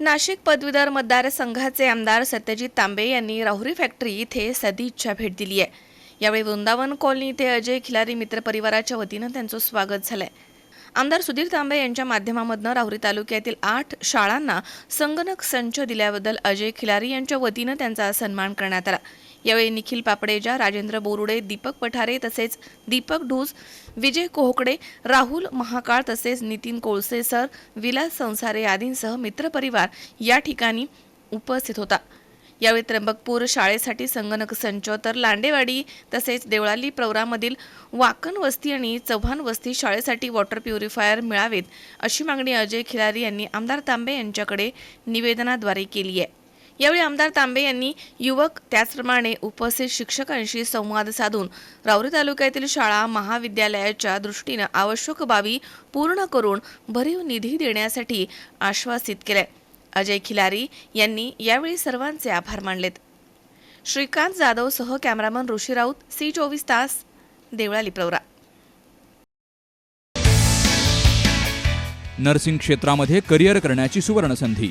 नाशिक पदवीधर मतदारसंघाचे आमदार सत्यजित तांबे यांनी राहुरी फॅक्टरी इथे सदिच्छा भेट दिली आहे. यावेळी वृंदावन कॉलनी इथे अजय खिलारी मित्र परिवाराच्या वतीनं त्यांचं स्वागत झालंय. आमदार सुधीर तांबे यांच्या माध्यमामधनं राहुरी तालुक्यातील आठ शाळांना संगणक संच दिल्याबद्दल अजय खिलारी यांच्या वतीनं त्यांचा सन्मान करण्यात आला. यावेळी निखिल पापडेजा राजेंद्र बोरुडे दीपक पठारे तसेच दीपक ढूस विजय कोहकडे राहुल महाकाळ तसेच नितीन कोळसे सर विलास संसारे आदींसह मित्रपरिवार या ठिकाणी उपस्थित होता. यावेळी त्र्यंबकपूर शाळेसाठी संगणक संच तर लांडेवाडी तसेच देवळाली प्रवरामधील वाकण वस्ती आणि चव्हाण वस्ती शाळेसाठी वॉटर प्युरिफायर मिळावेत अशी मागणी अजय खिलारी यांनी आमदार तांबे यांच्याकडे निवेदनाद्वारे केली आहे. यावेळी आमदार तांबे यांनी युवक त्याचप्रमाणे उपस्थित शिक्षकांशी संवाद साधून राऊरी तालुक्यातील शाळा महाविद्यालयाच्या दृष्टीनं आवश्यक बाबी पूर्ण करून भरीव निधी देण्यासाठी आश्वासित केले अजय खिलारी यांनी यावेळी सर्वांचे आभार मानलेत. श्रीकांत जाधवसह कॅमेरामन ऋषी राऊत सी चोवीस तास देवळाली प्रवरा. नर्सिंग क्षेत्रामध्ये करिअर करण्याची सुवर्णसंधी